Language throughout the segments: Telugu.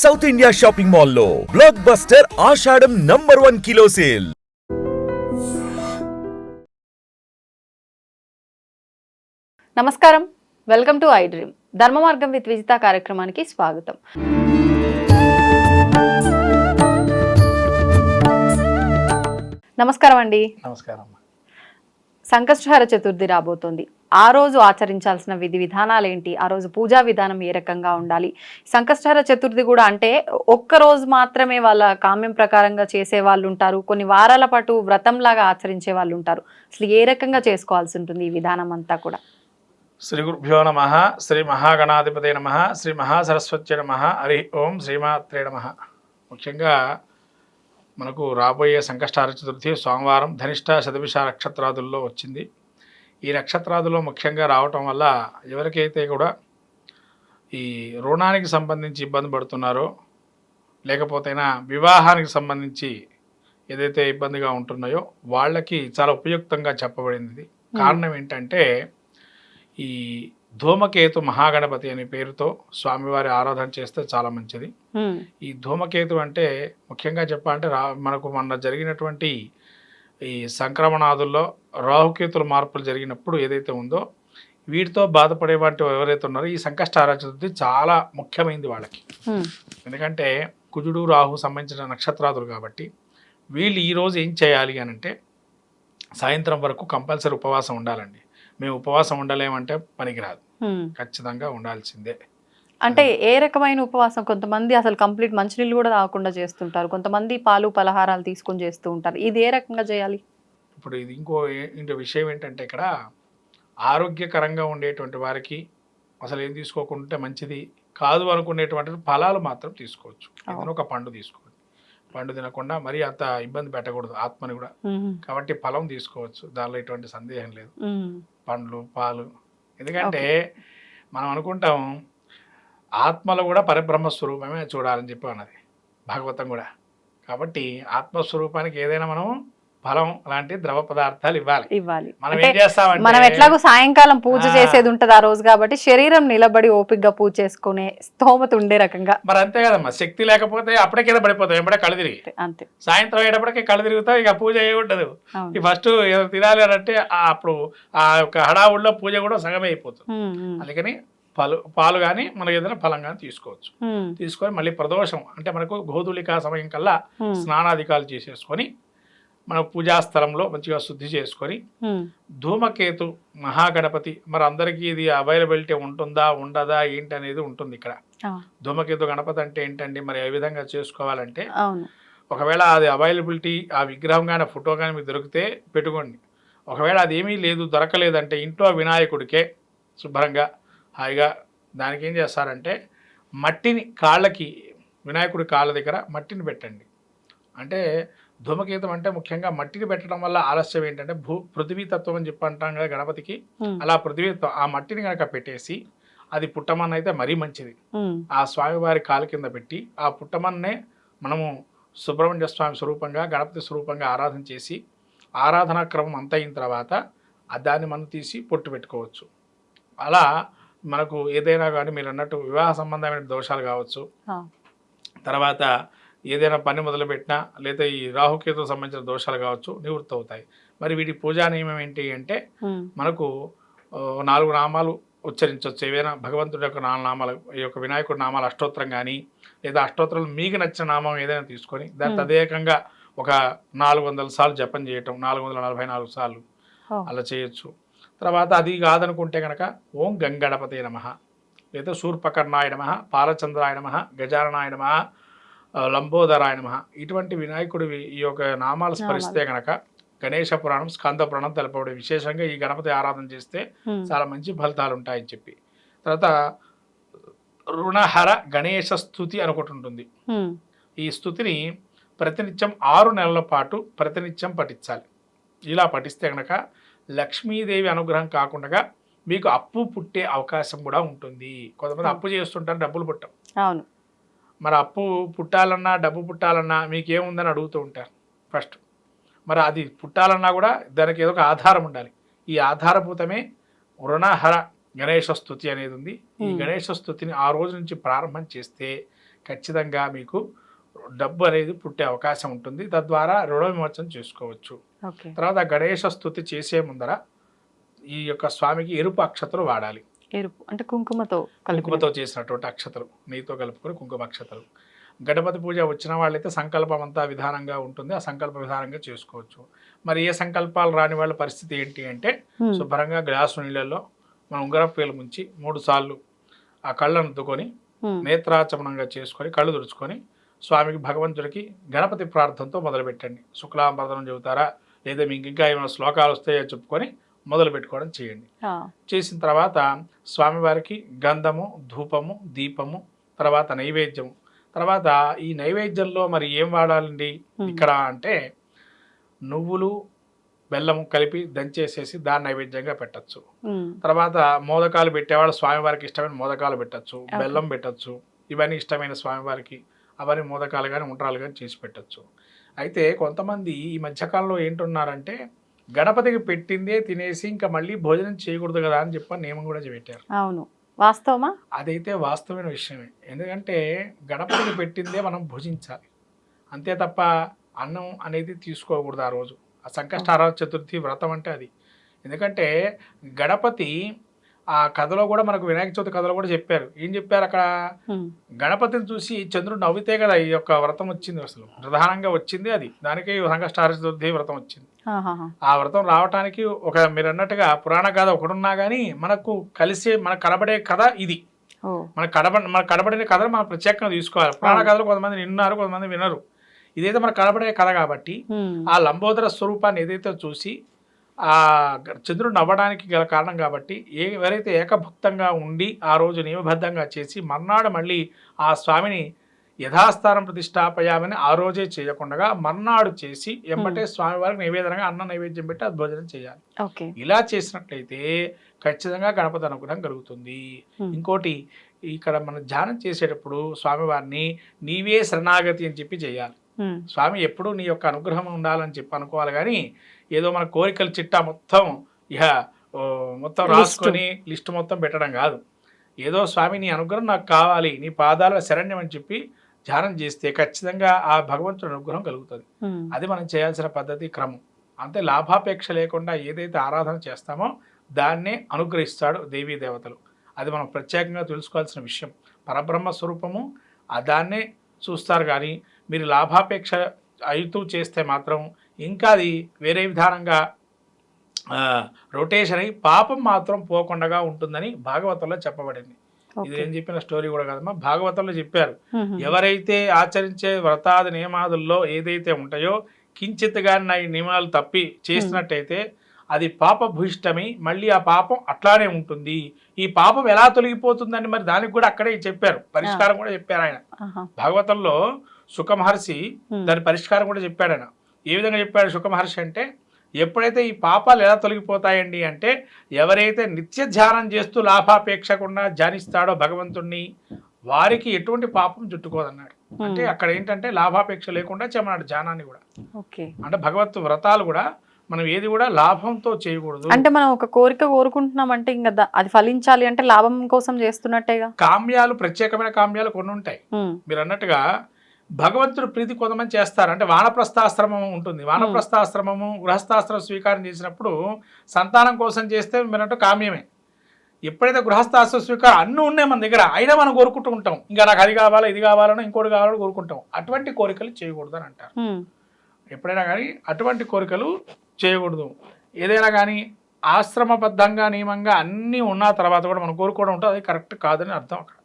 సౌత్ ఇండియా షాపింగ్ మాల్లో బ్లాక్ బస్టర్ ఆషాఢం నంబర్ వన్ కిలో సేల్ నమస్కారం. Welcome to I dream Dharma Margam with Vijitha కార్యక్రమానికి స్వాగతం. నమస్కారం అండి. నమస్కారం. సంకష్టహార చతుర్థి రాబోతోంది. ఆ రోజు ఆచరించాల్సిన విధి విధానాలు ఏంటి ఆ రోజు పూజా విధానం ఏ రకంగా ఉండాలి? సంకష్టహర చతుర్థి కూడా అంటే ఒక్క రోజు మాత్రమే వాళ్ళ కామ్యం ప్రకారంగా చేసే వాళ్ళు ఉంటారు కొన్ని వారాల పాటు వ్రతంలాగా ఆచరించే వాళ్ళు ఉంటారు అసలు ఏ రకంగా చేసుకోవాల్సి ఉంటుంది ఈ విధానం అంతా కూడా? శ్రీ గురుభ్యో నమ శ్రీ మహాగణాధిపతి నమ శ్రీ మహాసరస్వతి నమ హరి ఓం శ్రీమాత్రే నమ. ముఖ్యంగా మనకు రాబోయే సంకష్టార చతుర్థి సోమవారం ధనిష్ట శతభిష నక్షత్రాదుల్లో వచ్చింది. ఈ నక్షత్రాదుల్లో ముఖ్యంగా రావటం వల్ల ఎవరికైతే కూడా ఈ రుణానికి సంబంధించి ఇబ్బంది పడుతున్నారో లేకపోతేనా వివాహానికి సంబంధించి ఏదైతే ఇబ్బందిగా ఉంటున్నాయో వాళ్ళకి చాలా ఉపయుక్తంగా చెప్పబడింది. కారణం ఏంటంటే ఈ ధూమకేతు మహాగణపతి అనే పేరుతో స్వామివారి ఆరాధన చేస్తే చాలా మంచిది. ఈ ధూమకేతు అంటే ముఖ్యంగా చెప్పాలంటే రా మనకు మొన్న జరిగినటువంటి ఈ సంక్రమణాదుల్లో రాహుకేతుల మార్పులు జరిగినప్పుడు ఏదైతే ఉందో వీటితో బాధపడే వాటి ఎవరైతే ఉన్నారో ఈ సంకష్టార చతుర్థి చాలా ముఖ్యమైనది వాళ్ళకి. ఎందుకంటే కుజుడు రాహు సంబంధించిన నక్షత్రాదులు కాబట్టి వీళ్ళు ఈరోజు ఏం చేయాలి అని అంటే సాయంత్రం వరకు కంపల్సరీ ఉపవాసం ఉండాలండి మేము ఉపవాసం ఉండలేమంటే పనికిరాదు. ఖచ్చితంగా ఉండాల్సిందే అంటే ఏ రకమైన ఉపవాసం? కొంతమంది అసలు కంప్లీట్ మంచినీళ్ళు కూడా తాగకుండా చేస్తుంటారు. కొంతమంది పాలు పలహారాలు తీసుకొని చేస్తూ ఉంటారు. ఇది ఏ రకంగా చేయాలి? ఇప్పుడు ఇది ఇంకో ఇంకో విషయం ఏంటంటే ఇక్కడ ఆరోగ్యకరంగా ఉండేటువంటి వారికి అసలు ఏం తీసుకోకుంటే మంచిది కాదు అనుకునేటువంటి ఫలాలు మాత్రం తీసుకోవచ్చు. ఏదైనా ఒక పండు తీసుకోండి. పండు తినకుండా మరీ అంత ఇబ్బంది పెట్టకూడదు ఆత్మని కూడా. కాబట్టి ఫలం తీసుకోవచ్చు. దానిలో ఎటువంటి సందేహం లేదు. పండ్లు పాలు. ఎందుకంటే మనం అనుకుంటాం ఆత్మలో కూడా పరబ్రహ్మ స్వరూపమే చూడాలని చెప్పి అన్నది భాగవతం కూడా. కాబట్టి ఆత్మస్వరూపానికి ఏదైనా మనం ఫలం లాంటి ద్రవ పదార్థాలు ఇవ్వాలి. ఇవ్వాలి. మనం ఏం చేస్తామంటే మనం ఎట్లాగో సాయంకాలం పూజ. చేసేది ఉంటది ఆ రోజు కాబట్టి శరీరం నిలబడి ఓపిగ్గా పూజ చేసుకునే స్తోమత ఉండే రకంగా. మరి అంతే కదమ్మా. శక్తి లేకపోతే అప్పుడే కింద పడిపోతాం ఎంబడే కళ్ళు తిరిగి. అంతే, సాయంత్రం అయ్యేటప్పటికి కళ్ళు తిరుగుతాం ఇక పూజ ఏ ఉండదు. ఈ ఫస్ట్ ఏదో తినాలి అంటే అప్పుడు ఆ యొక్క హడావుల్లో పూజ కూడా సగమే అయిపోతుంది. అందుకని పాలు పాలు కానీ మనకు ఏదైనా ఫలం కానీ తీసుకోవచ్చు. తీసుకొని మళ్ళీ ప్రదోషం అంటే మనకు గోధులికా సమయం కల్లా. స్నానాధికాలు చేసేసుకొని మన పూజా స్థలంలో మంచిగా శుద్ధి చేసుకొని. ధూమకేతు మహాగణపతి మరి అందరికీ ఇది అవైలబిలిటీ ఉంటుందా ఉండదా ఏంటి అనేది ఉంటుంది ఇక్కడ ధూమకేతు గణపతి అంటే ఏంటండి మరి ఏ విధంగా చేసుకోవాలంటే ఒకవేళ అది అవైలబిలిటీ ఆ విగ్రహం కానీ ఫోటో కానీ మీకు దొరికితే పెట్టుకోండి ఒకవేళ అది ఏమీ లేదు దొరకలేదంటే ఇంట్లో వినాయకుడికే శుభ్రంగా హాయిగా దానికి ఏం చేస్తారంటే మట్టిని కాళ్ళకి వినాయకుడి కాళ్ళ దగ్గర మట్టిని పెట్టండి అంటే ధూమకేతం అంటే ముఖ్యంగా మట్టిని పెట్టడం వల్ల ఆలస్యం ఏంటంటే భూ పృథ్వీ తత్వం అని చెప్పి అంటాం కదా గణపతికి. అలా పృథ్వీ త- ఆ మట్టిని కనుక పెట్టేసి అది పుట్టమన్న అయితే మరీ మంచిది. ఆ స్వామివారి కాలు కింద పెట్టి ఆ పుట్టమన్నే మనము సుబ్రహ్మణ్య స్వామి స్వరూపంగా గణపతి స్వరూపంగా ఆరాధన చేసి ఆరాధనా క్రమం అంత అయిన తర్వాత దాన్ని మనం తీసి పొట్టు పెట్టుకోవచ్చు అలా మనకు ఏదైనా కానీ మీరు అన్నట్టు వివాహ సంబంధమైన దోషాలు కావచ్చు. తర్వాత ఏదైనా పని మొదలుపెట్టినా లేదా ఈ రాహుకేతు సంబంధించిన దోషాలు కావచ్చు నివృత్తి అవుతాయి మరి వీటి పూజా నియమం ఏంటి అంటే. మనకు నాలుగు నామాలు ఉచ్చరించవచ్చు ఏవైనా భగవంతుడి యొక్క నాలుగు నామాలు ఈ యొక్క వినాయకుడి నామాలు అష్టోత్తరం కానీ లేదా అష్టోత్తరాలు మీకు నచ్చిన నామం ఏదైనా తీసుకొని దాని. తదేకంగా ఒక నాలుగు వందల సార్లు జపం చేయటం నాలుగు వందల నలభై నాలుగు సార్లు. అలా చేయొచ్చు తర్వాత అది కాదనుకుంటే కనుక ఓం గంగణపతే నమ లేదా శూర్పకర్ణాయ నమ పాలచంద్రాయ నమ గజాననాయ నమ లంబోదరాయ నమ. ఇటువంటి వినాయకుడి ఈ యొక్క నామాలు స్మరిస్తే కనుక గణేశ పురాణం స్కంద పురాణం తెలపబడే. విశేషంగా ఈ గణపతి ఆరాధన చేస్తే. చాలా మంచి ఫలితాలు ఉంటాయని చెప్పి. తర్వాత రుణహర గణేశ స్థుతి అని ఒకటి ఉంటుంది. మ్మ్. ఈ స్థుతిని ప్రతినిత్యం ఆరు నెలల పాటు ప్రతినిత్యం పఠించాలి. ఇలా పఠిస్తే కనుక లక్ష్మీదేవి అనుగ్రహం కాకుండా మీకు అప్పు పుట్టే అవకాశం కూడా ఉంటుంది. కొంతమంది అప్పు చేస్తుంటారు డబ్బులు పుట్టం అవును. మరి అప్పు పుట్టాలన్నా డబ్బు పుట్టాలన్నా మీకు ఏముందని అడుగుతూ ఉంటారు ఫస్ట్. మరి అది పుట్టాలన్నా కూడా దానికి ఏదో ఒక ఆధారం ఉండాలి. ఈ ఆధారభూతమే రుణహర గణేష స్థుతి అనేది ఉంది. ఈ. గణేష స్థుతిని ఆ రోజు నుంచి ప్రారంభం చేస్తే ఖచ్చితంగా మీకు డబ్బు అనేది పుట్టే అవకాశం ఉంటుంది. తద్వారా రుణ విమోచన చేసుకోవచ్చు. తర్వాత గణేష స్థుతి చేసే ముందర ఈ యొక్క స్వామికి ఎరుపు అక్షతలు వాడాలి. ఎరుపు అంటే కుంకుమతో కుంకుమతో చేసినటువంటి అక్షతలు నెయ్యితో కలుపుకొని కుంకుమ అక్షతలు. గణపతి పూజ వచ్చిన వాళ్ళైతే సంకల్పం అంతా విధానంగా ఉంటుంది. ఆ సంకల్ప విధానంగా చేసుకోవచ్చు. మరి ఏ సంకల్పాలు రాని వాళ్ళ పరిస్థితి ఏంటి అంటే. శుభ్రంగా గ్లాసు నీళ్ళల్లో మనం ఉంగరపు పేలు ముంచి మూడు సార్లు ఆ కళ్ళను దుకొని నేత్రాచమనంగా చేసుకొని కళ్ళు తుడుచుకొని స్వామికి భగవంతుడికి గణపతి ప్రార్థనతో మొదలుపెట్టండి. శుక్లాంబరదనం చెబుతారా? లేదా మీకు ఇంకా ఏమైనా శ్లోకాలు వస్తాయో చెప్పుకొని మొదలు పెట్టుకోవడం చేయండి. చేసిన తర్వాత స్వామివారికి గంధము ధూపము దీపము తర్వాత నైవేద్యము. తర్వాత ఈ నైవేద్యంలో మరి ఏం వాడాలండి. ఇక్కడ అంటే నువ్వులు బెల్లము కలిపి దంచేసేసి దాన్ని నైవేద్యంగా పెట్టచ్చు. తర్వాత మోదకాలు పెట్టేవాళ్ళు స్వామివారికి ఇష్టమైన మోదకాలు పెట్టచ్చు బెల్లం పెట్టచ్చు ఇవన్నీ ఇష్టమైన స్వామివారికి అవన్నీ మోదకాలు కానీ ఉండ్రాలు కానీ చేసి పెట్టచ్చు. అయితే కొంతమంది ఈ మధ్యకాలంలో ఏంటున్నారంటే గణపతికి పెట్టిందే తినేసి ఇంకా మళ్ళీ భోజనం చేయకూడదు కదా అని చెప్పి నియమం కూడా పెట్టారు. అవును. వాస్తవమా? అదైతే వాస్తవమైన విషయమే. ఎందుకంటే గణపతికి పెట్టిందే మనం భుజించాలి. అంతే తప్ప అన్నం అనేది తీసుకోకూడదు ఆ రోజు. ఆ సంకష్టార చతుర్థి వ్రతం అంటే అది. ఎందుకంటే గణపతి ఆ కథలో కూడా మనకు వినాయక చవితి కథలో కూడా చెప్పారు. ఏం చెప్పారు అక్కడ? గణపతిని చూసి చంద్రుడు నవ్వితే కదా ఈ యొక్క వ్రతం వచ్చింది అసలు. ప్రధానంగా వచ్చింది అది. దానికే చతుర్థి వ్రతం వచ్చింది. ఆ వ్రతం రావటానికి ఒక మీరు అన్నట్టుగా పురాణ కథ ఒకడున్నా కానీ మనకు కలిసే మనకు కనబడే కథ ఇది. మన కడబ మన కనబడిన కథను మనం ప్రత్యేకంగా తీసుకోవాలి. పురాణ కథలు కొంతమంది విన్నారు కొంతమంది వినరు. ఇదైతే మనకు కనబడే కథ కాబట్టి ఆ లంబోదర స్వరూపాన్ని ఏదైతే చూసి ఆ చంద్రుడు నవ్వడానికి గల కారణం కాబట్టి ఏ ఎవరైతే ఏకభక్తంగా ఉండి ఆ రోజు నియమబద్ధంగా చేసి మర్నాడు మళ్ళీ ఆ స్వామిని యథాస్థానం ప్రతిష్టాపయామని ఆ రోజే చేయకుండా మర్నాడు చేసి ఎంబటే స్వామివారికి నైవేద్యంగా అన్న నైవేద్యం పెట్టి అది భోజనం చేయాలి. ఇలా చేసినట్లయితే ఖచ్చితంగా గణపతి అనుగ్రహం కలుగుతుంది. ఇంకోటి ఇక్కడ మనం ధ్యానం చేసేటప్పుడు స్వామివారిని నీవే శరణాగతి అని చెప్పి చేయాలి. స్వామి ఎప్పుడు నీ యొక్క అనుగ్రహం ఉండాలని చెప్పి అనుకోవాలి కానీ ఏదో మన కోరికల చిట్టా మొత్తం ఇహ మొత్తం. రాసుకొని లిస్ట్ మొత్తం పెట్టడం కాదు. ఏదో స్వామి నీ అనుగ్రహం నాకు కావాలి నీ పాదాల శరణ్యం అని చెప్పి ధ్యానం చేస్తే ఖచ్చితంగా ఆ భగవంతుడి అనుగ్రహం కలుగుతుంది. ఉమ్, అది మనం చేయాల్సిన పద్ధతి క్రమం. అంతే లాభాపేక్ష లేకుండా ఏదైతే ఆరాధన చేస్తామో దాన్నే అనుగ్రహిస్తాడు దేవీ దేవతలు. అది మనం ప్రత్యేకంగా తెలుసుకోవాల్సిన విషయం. పరబ్రహ్మ స్వరూపము ఆ దాన్నే చూస్తారు కానీ మీరు లాభాపేక్ష అయితూ చేస్తే మాత్రం ఇంకా అది వేరే విధానంగా రొటేషన్ అయి పాపం మాత్రం పోకుండా ఉంటుందని భాగవతంలో చెప్పబడింది. ఇది నేను చెప్పిన స్టోరీ కూడా కాదమ్మా భాగవతంలో చెప్పారు. ఎవరైతే ఆచరించే వ్రతాది నియమాదుల్లో ఏదైతే ఉంటాయో కించిత్గా ఈ నియమాలు తప్పి చేసినట్టయితే అది పాపభూయిష్టమై మళ్ళీ ఆ పాపం అట్లానే ఉంటుంది. ఈ పాపం ఎలా తొలగిపోతుందని మరి దానికి కూడా అక్కడే చెప్పారు. పరిష్కారం కూడా చెప్పారు ఆయన. భాగవతంలో సుఖ మహర్షి ఉమ్, దాని పరిష్కారం కూడా చెప్పాడు ఆయన ఏ విధంగా చెప్పాడు సుఖ మహర్షి అంటే ఎప్పుడైతే ఈ పాపాలు ఎలా తొలగిపోతాయండి అంటే ఎవరైతే నిత్య ధ్యానం చేస్తూ లాభాపేక్షకుండా ధ్యానిస్తాడో భగవంతుణ్ణి వారికి ఎటువంటి పాపం చుట్టుకోదన్నాడు. అంటే అక్కడ ఏంటంటే లాభాపేక్ష లేకుండా చేయమన్నాడు ధ్యానాన్ని కూడా. ఓకే. అంటే భగవత్ వ్రతాలు కూడా మనం ఏది కూడా లాభంతో చేయకూడదు. అంటే మనం ఒక కోరిక కోరుకుంటున్నాం అంటే ఇంకా అది ఫలించాలి అంటే లాభం కోసం చేస్తున్నట్టేగా? కామ్యాలు ప్రత్యేకమైన కామ్యాలు కొన్ని ఉంటాయి మీరు అన్నట్టుగా భగవంతుడు ప్రీతి కొంతమంది చేస్తారు. అంటే వానప్రస్థాశ్రమం ఉంటుంది. వానప్రస్థాశ్రమము గృహస్థాశ్రమం స్వీకారం చేసినప్పుడు సంతానం కోసం చేస్తే మీరంటూ కామ్యమే. ఎప్పుడైతే గృహస్థాశ్రమ స్వీకారం అన్నీ ఉన్నాయి మన దగ్గర అయినా మనం కోరుకుంటూ ఉంటాం. ఇంకా నాకు అది కావాలా ఇది కావాలనో ఇంకోటి కావాలని కోరుకుంటాం. అటువంటి కోరికలు చేయకూడదు అని అంటారు. ఎప్పుడైనా కానీ అటువంటి కోరికలు చేయకూడదు. ఏదైనా కానీ ఆశ్రమబద్ధంగా నియమంగా అన్నీ ఉన్న తర్వాత కూడా మనం కోరుకోవడం ఉంటుంది అది కరెక్ట్ కాదని అర్థం అక్కడ.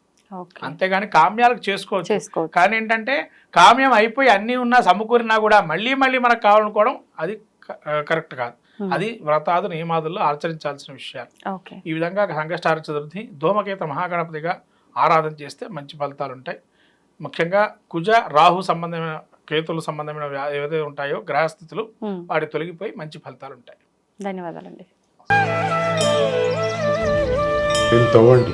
అంతేగాని కామ్యాలకు చేసుకోవచ్చు. కానీ ఏంటంటే కామ్యం అయిపోయి అన్నీ ఉన్నా సమకూరినా కూడా మళ్ళీ మళ్ళీ మనకు కావాలనుకోవడం అది కరెక్ట్ కాదు. అది వ్రతాదు నియమాదుల్లో ఆచరించాల్సిన విషయాలు. ఓకే. ఈ విధంగా సంకష్టార చతుర్థి ధూమకేత మహాగణపతిగా ఆరాధన చేస్తే మంచి ఫలితాలు ఉంటాయి. ముఖ్యంగా కుజ రాహు సంబంధమైన కేతులు సంబంధమైన ఏవైతే ఉంటాయో గ్రహస్థితులు వాటి తొలగిపోయి మంచి ఫలితాలు ఉంటాయి. ధన్యవాదాలండి. తవ్వండి.